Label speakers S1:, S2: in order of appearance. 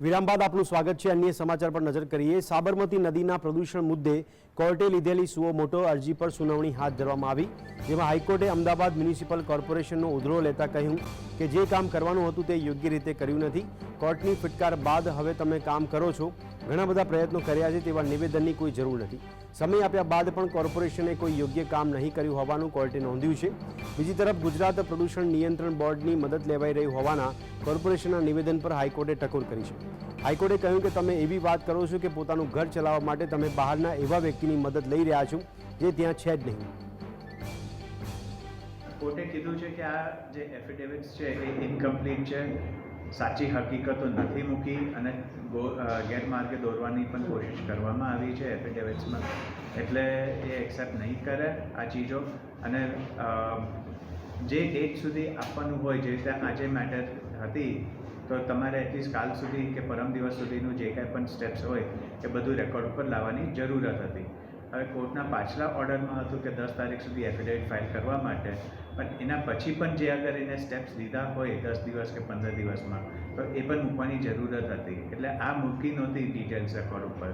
S1: વિરામ બાદ આપનું સ્વાગત છે. અન્ય સમાચાર પર નજર કરીએ. સાબરમતી નદીના પ્રદૂષણ મુદ્દે કોર્ટે લીધેલી સુઓ મોટો અરજી પર સુનાવણી હાથ ધરવામાં આવી. જેમાં હાઈકોર્ટે અમદાવાદ મ્યુનિસિપલ કોર્પોરેશનનો ઉધરો લેતા કહ્યું કે જે કામ કરવાનું હતું તે યોગ્ય રીતે કર્યું નથી. કોર્ટની ફિટકાર બાદ હવે તમે કામ કરો છો. ઘણા બધા પ્રયત્નો કર્યા છે તેવા નિવેદનની કોઈ જરૂર નથી. સમય આપ્યા બાદ પણ કોર્પોરેશને કોઈ યોગ્ય કામ નહીં કર્યું હોવાનું કોર્ટે નોંધ્યું છે. બીજી તરફ ગુજરાત પ્રદૂષણ નિયંત્રણ બોર્ડની મદદ લેવાઈ રહી હોવાના કોર્પોરેશનના નિવેદન પર હાઈકોર્ટે ટકોર કરી છે. હાઈકોર્ટે કહ્યું કે તમે એવી વાત કરો છો કે પોતાનું ઘર ચલાવવા માટે તમે બહારના એવા વ્યક્તિની મદદ લઈ રહ્યા છો જે ત્યાં છે જ નહીં.
S2: કોર્ટે કીધું છે કે આ જે એફિડેવિટ્સ છે એ ઇન્કમ્પ્લીટ છે. સાચી હકીકતો નથી મૂકી અને ગેરમાર્ગે દોરવાની પણ કોશિશ કરવામાં આવી છે એફિડેવિટ્સમાં. એટલે એ એક્સેપ્ટ નહીં કરે આ ચીજો. અને જે ડેટ સુધી આપવાનું હોય, જે રીતે આજે મેટર હતી, તો તમારે એટલીસ્ટ કાલ સુધી કે પરમ દિવસ સુધીનું જે કાંઈ પણ સ્ટેપ્સ હોય, એ બધું રેકોર્ડ ઉપર લાવવાની જરૂરત હતી. હવે કોર્ટના પાછલા ઓર્ડરમાં હતું કે દસ તારીખ સુધી એફિડેવિટ ફાઇલ કરવા માટે. પણ એના પછી પણ જે અગર એને સ્ટેપ્સ લીધા હોય, દસ દિવસ કે પંદર દિવસમાં, તો એ પણ મૂકવાની જરૂરત હતી. એટલે આ મૂકી નહોતી ડિટેલ્સ રેકોર્ડ ઉપર.